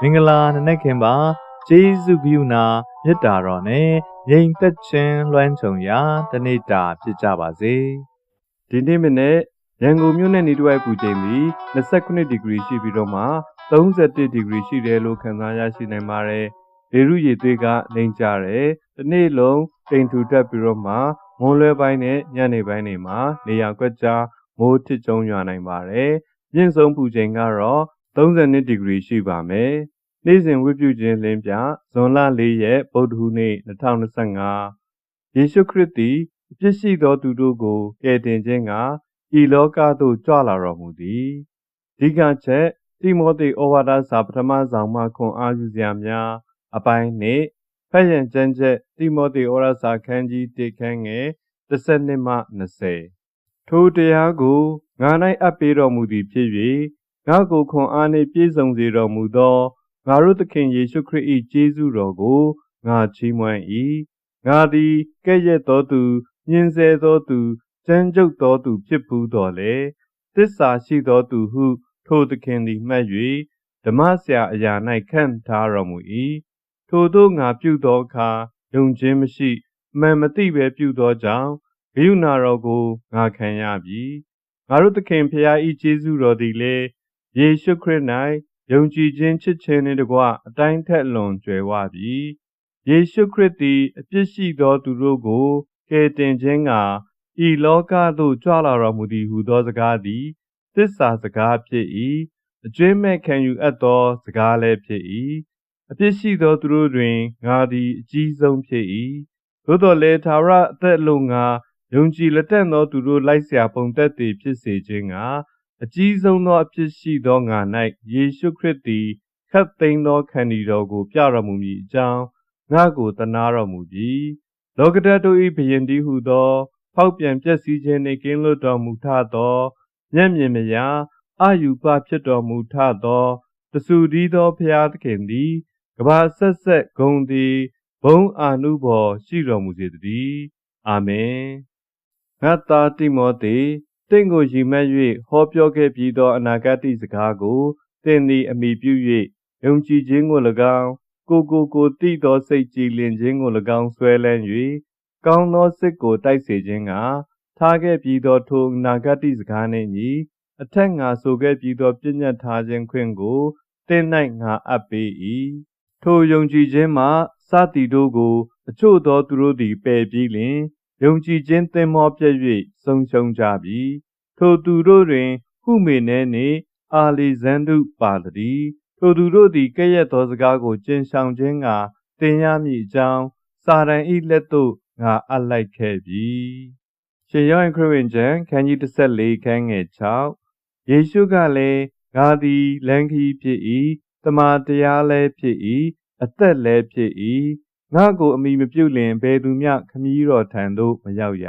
မင်္ဂလာနံနက်ခင်းပါကျေးဇူးပြုနာမေတ္တာတော်နဲ့ငြိမ်သက်ခြင်းလွှမ်းခြုံရာတနေ့တာဖြစ်ကြပါစေဒီနေ့မနေ့ရန်ကုန်မြို့နယ်နေတဝိုက်ပူချိန်ပြီး29ဒီဂရီရှိပြီးတော့မှ31ဒီဂရီရှိတယ်လို့ခန့်မှန်းရရှိနိုင်ပါတယ်။လေရုရည်သွေးကလိမ့်ကြတယ်။ဒီနေ့လုံးတိမ်ထူတက်ပြီးတော့မှမွန်းလွဲပိုင်းနဲ့ညနေပိုင်းတွေမှာနေရာကွက်ကြားမိုးထစ်ကျုံရွာနိုင်ပါတယ်။မြင့်ဆုံးပူချိန်ကတော့32ဒီဂရီရှိပါမယ်။ နေ့စဉ်ဝိပုချင်းလင်းပြဇွန်လ4ရက်ဗုဒ္ဓဟူးနေ့2025ယေရှုခရစ်သည်အပြစ်ရှိသောသူတို့ကိုကယ်တင်ခြင်းကဤလောကသို့ကြွလာတော်မူသည်။ဒီကချက်တိမောသေဩဝါဒစာပထမဆောင်မှခွန်အားယူစရာများအပိုင်းနှင့်ဖတ်ရန်ကျမ်းချက်တိမောသေဩဝါဒစာခန်းကြီး1ခန်းငယ်12မှ20ထိုတရားကိုငါ၌အပ်ပေးတော်မူသည်ဖြစ်၍ငါကိုခွန်အားနှင့်ပြည့်စုံစေတော်မူသော ငါတို့သခင်ယေရှုခရစ်၏ကျေးဇူးတော်ကိုငါချီးမွမ်း၏ငါသည်ကဲ့ရဲ့သောသူညင်ဆဲသောသူကြမ်းကြုတ်သောသူဖြစ်ဘူးတော်လေတစ္ဆာရှိသောသူဟု ထိုသခင်သည်မှတ်၍ဓမ္မဆရာအရာ၌ခန့်ထားတော်မူ၏ထိုသို့ငါပြုသောအခါယုံခြင်းမရှိအမှန်မသိဘဲပြုသောကြောင့်ဂိယုဏတော်ကိုငါခံရပြီငါတို့သခင်ဖျား၏ကျေးဇူးတော်သည်လည်းယေရှုခရစ်၌ ယုံကြည်ခြင်းချစ်ခြင်းနှင့်တကွအတိုင်းထက်လွန်ကျွယ်ဝပြီယေရှုခရစ်သည်အပြစ်ရှိသောသူတို့ကိုကယ်တင်ခြင်းကဤလောကသို့ကြွလာတော်မူသည်ဟုသောစကားသည်သစ္စာစကားဖြစ်၏အကျွင့်မဲ့ခံယူအပ်သောစကားလည်းဖြစ်၏အပြစ်ရှိသောသူတို့တွင်ငါသည်အကြီးဆုံးဖြစ်၏သို့တော်လည်းသာရအသက်လုံးငါယုံကြည်လက်တန့်သောသူတို့လိုက်เสียပုံသက်တည်ဖြစ်စေခြင်းက အကြီးဆုံးသောအဖြစ်ရှိသောငါ၌ယေရှုခရစ်သည်ခတ်သိမ်းသောခန္တီတော်ကို ပြတော်မူမည်အကြောင်းငါကိုတနာတော်မူပြီးလောကဓာတ်တို့၏ဘယင်တည်းဟုသော ဖောက်ပြန်ပျက်စီးခြင်းနှင့်ကင်းလွတ်တော်မူထသောမျက်မြင်မယာအာယူပဖြစ်တော်မူထသောတဆူဒီသောဖျားသခင်သည်ကဘာဆက်ဆက်ဂုံသည်ဘုံအာနုဘော်ရှိတော်မူစေတည်းအာမင်ငါသားတိမောသေ တင့်ကိုရည်မှတ်၍ဟောပြောခဲ့ပြီးသောအနာဂတ်စကားကိုသင်သည်အမိပြု၍ယုံကြည်ခြင်းကို၎င်းကိုကိုကိုတိသောစိတ်ကြည်လင်ခြင်းကို၎င်းဆွဲလန်း၍ကောင်းသောစစ်ကိုတိုက်စေခြင်းကထားခဲ့ပြီးသောထိုအနာဂတ်စကားနှင့်ညီအထက်ငါဆိုခဲ့ပြီးသောပြည့်ညတ်ထားခြင်းခွင့်ကိုသင်၌ငါအပ်ပေး၏ထိုယုံကြည်ခြင်းမှစသည်တို့ကို အချို့သောသူတို့သည်ပယ်ပြီးလျှင် ယုံကြည်ခြင်းသင်မောပြည့်၍ဆုံးရှုံးကြပြီထိုသူတို့တွင်ဟုမေနဲနှင့်အာလီဇန်ဒုပါသည်ထိုသူတို့သည်ကဲ့ရဲ့သောစကားကိုကျင့်ဆောင်ခြင်းကတင်ရမည်အကြောင်းစာရန်ဤလက်သို့ငါအပ်လိုက်ခဲ့ပြီရှင်ယောဟန်ခရစ်ဝင်ကျမ်းခန်းကြီး14ခန်းငယ်6ယေရှုကလည်းငါသည်လမ်းခီးဖြစ်၏တမန်တရားလည်းဖြစ်၏အသက်လည်းဖြစ်၏ ငါကိုအမိမပြုတ်လင်ဘယ်သူမျှခမည်းတော်ထံသို့မရောက်ရ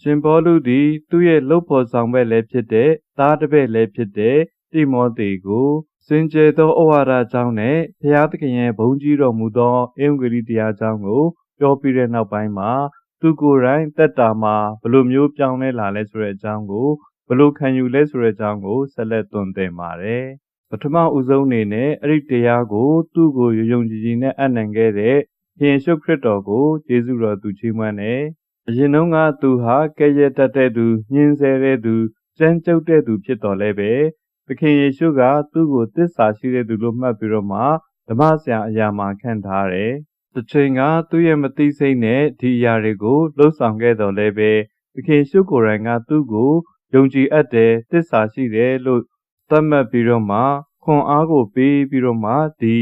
ရှင်ဘောလူသည်သူ့ရဲ့လှုပ်ဖော်ဆောင်ဘက်လည်းဖြစ်တဲ့သားတစ်ပည့်လည်းဖြစ်တဲ့တိမောသေကိုစင်ကြယ်သောဩဝါဒကြောင့်နဲ့ဘုရားသခင်ရဲ့ဘုန်းကြီးတော်မူသောအင်္ဂလိပ်တရားကြောင့်ကိုပြောပြီးတဲ့နောက်ပိုင်းမှာသူကိုယ်တိုင်တက်တာမှာဘလို့မျိုးပြောင်းလဲလာလဲဆိုတဲ့အကြောင်းကိုဘလို့ခံယူလဲဆိုတဲ့အကြောင်းကိုဆက်လက်သွန်သင်ပါတယ်။ပထမဦးဆုံးအနေနဲ့အဲ့ဒီတရားကိုသူ့ကိုယုံယုံကြည်ကြည်နဲ့အနံခဲ့တဲ့ ရှင်ရှုခရစ်တော်ကိုယေရှုတော်သူချီးမွမ်းတယ်။အရင်တုန်းကသူဟာကဲ့ရဲ့တတ်တဲ့သူညှင်းဆဲတဲ့သူကြမ်းကြုတ်တဲ့သူဖြစ်တော်လဲပဲသခင်ယေရှုကသူ့ကိုတစ္ဆာရှိတဲ့သူလို့မှတ်ပြီးတော့မှဓမ္မဆရာအရာမှာခန့်ထားတယ်။တစ်ချိန်ကသူ့ရဲ့မသိစိတ်နဲ့ဒီအရာတွေကိုလှုပ်ဆောင်ခဲ့တော်လဲပဲသခင်ရှုကိုယ်တိုင်ကသူ့ကိုယုံကြည်အပ်တယ်တစ္ဆာရှိတယ်လို့သတ်မှတ်ပြီးတော့မှခွန်အားကိုပေးပြီးတော့မှဒီ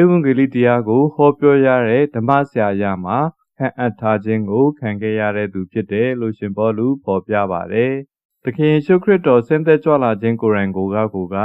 ဧဝံဂေလိတရားကိုဟောပြောရတဲ့ဓမ္မဆရာရမှာခံအပ်ထားခြင်းကိုခံခဲ့ရတဲ့သူဖြစ်တယ်လို့ရှင်ဘောလူဖော်ပြပါတယ်။သခင်ရှုခရစ်တော်ဆင်းသက်ကြွလာခြင်းကိုယ်တိုင်ကိုကကိုက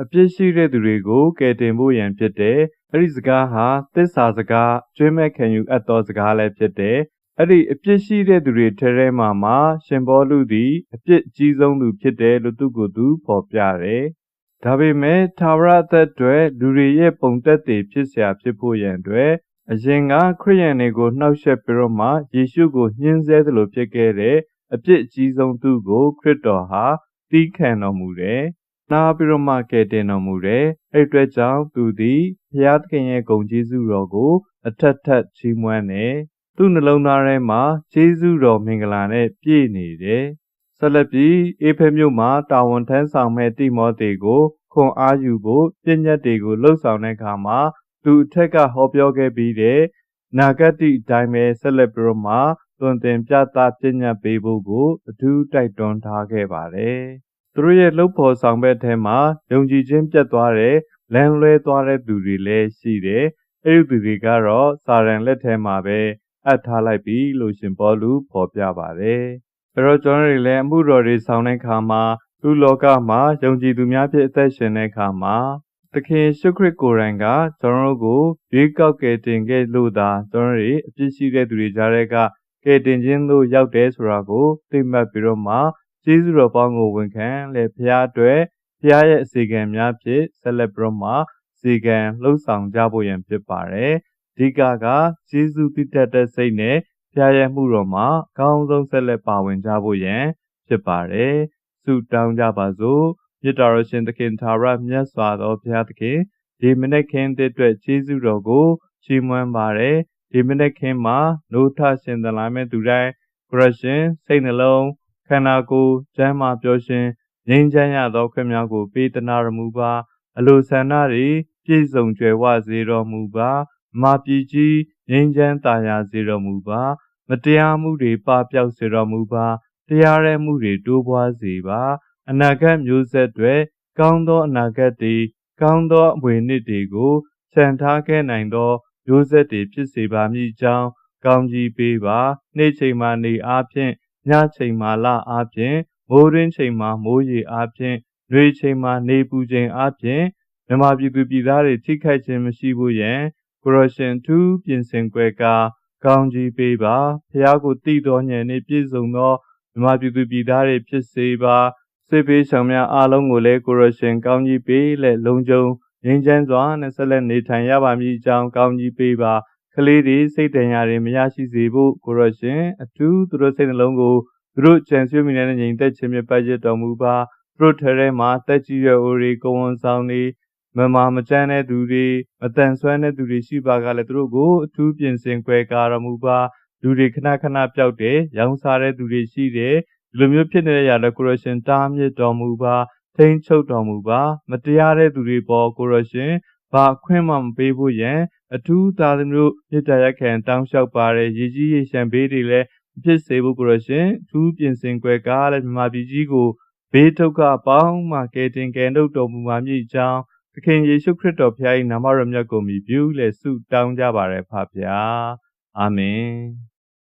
အပြစ်ရှိတဲ့သူတွေကိုကယ်တင်ဖို့ရန်ဖြစ်တယ်။အဲဒီစကားဟာသစ္စာစကားကျွေးမဲ့ခံယူအပ်သောစကားလည်းဖြစ်တယ်။အဲ့ဒီအပြစ်ရှိတဲ့သူတွေထဲထဲမှာမှရှင်ဘောလူသည်အပြစ်ကြီးဆုံးသူဖြစ်တယ်လို့သူကသူဖော်ပြတယ်။ ဒါပေမဲ့သာဝရအသက်တွေလူတွေရဲ့ပုံသက်တွေဖြစ်เสียဖြစ်ဖို့ရန်အတွက်အရင်ကခရိယန်တွေကိုနှောက်ယှက်ပြီးတော့မှယေရှုကိုညှင်းဆဲသလိုဖြစ်ခဲ့တဲ့အပြစ်အကြီးဆုံးသူကိုခရစ်တော်ဟာတီးခံတော်မူတယ် နာပြီးတော့မှကယ်တင်တော်မူတယ်အဲ့ဒီအတွက်ကြောင့်သူသည်ဘုရားသခင်ရဲ့ဂုဏ်ကျေးဇူးတော်ကို အထက်ထက်ချီးမွမ်းတယ်သူ့နှလုံးသားထဲမှာကျေးဇူးတော်မင်္ဂလာနဲ့ပြည့်နေတယ် ဆက်လက်ပြီးအေဖဲမြို့မှာတာဝန်ထမ်းဆောင်မဲ့တိမောသေကိုခွန်အားယူဖို့ပြည့်ညတ်တွေကိုလှုပ်ဆောင်တဲ့အခါမှာသူအထက်ကဟောပြောခဲ့ပြီးတဲ့နာဂတိအတိုင်းပဲဆက်လက်ပြီးတော့မှသွန်သင်ပြသပြည့်ညတ်ပေးဖို့ကိုအထူးတိုက်တွန်းထားခဲ့ပါတယ်။သူတို့ရဲ့လှုပ်ဖော်ဆောင်ဘက်ထဲမှာယုံကြည်ခြင်းပြတ်သွားတဲ့လမ်းလွဲသွားတဲ့သူတွေလည်းရှိတယ်။အဲဒီသူတွေကတော့စာရန်လက်ထဲမှာပဲအပ်ထားလိုက်ပြီလို့ရှင်ပေါလုဖော်ပြပါတယ်။ အဲတော့ကျွန်တော်တို့လည်းအမှုတော်တွေဆောင်တဲ့အခါမှာလူလောကမှာယုံကြည်သူများဖြစ်အသက်ရှင်တဲ့အခါမှာသခင်ရှုခရစ်ကိုယ်တိုင်ကကျွန်တော်တို့ကိုရွေးကောက်ကယ်တင်ခဲ့လို့သာကျွန်တော်တို့အပြစ်ရှိတဲ့သူတွေကြားထဲကကယ်တင်ခြင်းသို့ရောက်တယ်ဆိုတာကိုသိမှတ်ပြီးတော့မှကျေးဇူးတော်ပေါင်းကိုဝန်ခံလေဖရားအတွက်ဖရားရဲ့အစီကံများဖြင့်ဆက်လက်ပြီးတော့မှစီကံလှုပ်ဆောင်ကြဖို့ရန်ဖြစ်ပါတယ်။ဒီကကကျေးဇူးတည်တတ်တဲ့စိတ်နဲ့ ဖရားရဲ့မှုတော်မှာအကောင်းဆုံးဆက်လက်ပါဝင်ကြဖို့ရန်ဖြစ်ပါတယ်။ဆုတောင်းကြပါစို့။မြတ်တော်ရှင်သခင်သာရမြတ်စွာသောဘုရားသခင်ဒီမနေ့ခင်းတဲ့အတွက်ကျေးဇူးတော်ကိုချီးမွမ်းပါတယ်။ဒီမနေ့ခင်းမှာနိုးထရှင်သလားမဲ့သူတိုင်းကရရှင်စိတ်နှလုံးခန္ဓာကိုယ်ကျမ်းမာပျော်ရွှင်ငြိမ်းချမ်းရသောခွင့်များကိုပေးသနာရမူပါအလိုဆန္ဒတွေပြည့်စုံကြွယ်ဝစေတော်မူပါမာပြည်ကြီးငြိမ်းချမ်းသာယာစေတော်မူပါ မတရားမှုတွေပပျောက်စေတော်မူပါတရားရဲမှုတွေတိုးပွားစေပါ အနာဂတ်မျိုးဆက်တွေကောင်းသောအနာဂတ်တွေကောင်းသောအမွေနှစ်တွေကိုခြံထားခဲ့နိုင်သောမျိုးဆက်တွေဖြစ်စေပါမည်ကြောင်းကောင်းကြီးပေးပါ နေ့ချိန်မှနေအားဖြင့်ညချိန်မှလအားဖြင့်မိုးရင်းချိန်မှမိုးရေအားဖြင့်၊နှွေချိန်မှနေပူချိန်အားဖြင့်မြန်မာပြည်သူပြည်သားတွေထိခိုက်ခြင်းမရှိဖို့ရန်ကိုရရှင်ထူးပြင်ဆင်ကြွယ်ကာ ကောင်းကြီးပေးပါဖះကိုတည်တော်ညံနှင့်ပြည့်စုံသောမြန်မာပြည်သူပြည်သားတွေဖြစ်စေပါစစ်ပေးဆောင်များအားလုံးကိုလည်းကိုရရှင်ကောင်းကြီးပေးလက်လုံးကျုံငြိမ်းချမ်းစွာနဲ့ဆက်လက်နေထိုင်ရပါမည်အကြောင်းကောင်းကြီးပေးပါကလေးတွေစိတ်တန်ရာတွေမရရှိစေဖို့ကိုရရှင်အထူးသူတို့စိတ်နှလုံးကိုသူတို့ကြံစည်မိတဲ့ငြိမ်သက်ခြင်းမြတ်ပတ်ရတော်မူပါသူတို့ထဲထဲမှာတက်ကြီးရွယ်အိုတွေကိုဝန်ဆောင်နေ မမမကြမ်းတဲ့သူတွေမတန်ဆွမ်းတဲ့သူတွေရှိပါကလည်းသူတို့ကိုအထူးပြင်ဆင်ကြွယ်ကာတော်မူပါလူတွေခဏခဏပျောက်တယ်ရောင်းစားတဲ့သူတွေရှိတယ်ဒီလိုမျိုးဖြစ်နေတဲ့ရာလည်းကိုရရှင်တားမြစ်တော်မူပါထိန်ချုပ်တော်မူပါမတရားတဲ့သူတွေပေါ်ကိုရရှင်ဘာခွင့်မှမပေးဖို့ရန်အထူးသာသမီတို့မြစ်တာရက်ခံတောင်းလျှောက်ပါတယ်ရည်ကြီးရေရှံဘေးတွေလည်းဖြစ်စေဖို့ကိုရရှင်အထူးပြင်ဆင်ကြွယ်ကားလည်းမြမပြည်ကြီးကိုဘေးဒုက္ခပေါင်းမှကယ်တင်ကယ်နှုတ်တော်မူပါမည်အကြောင်း သခင်ယေရှုခရစ်တော်ဖခင်၏နာမတော်မြတ်ကိုမြည်ပြုလေဆုတောင်းကြပါရဖဖာအာမင်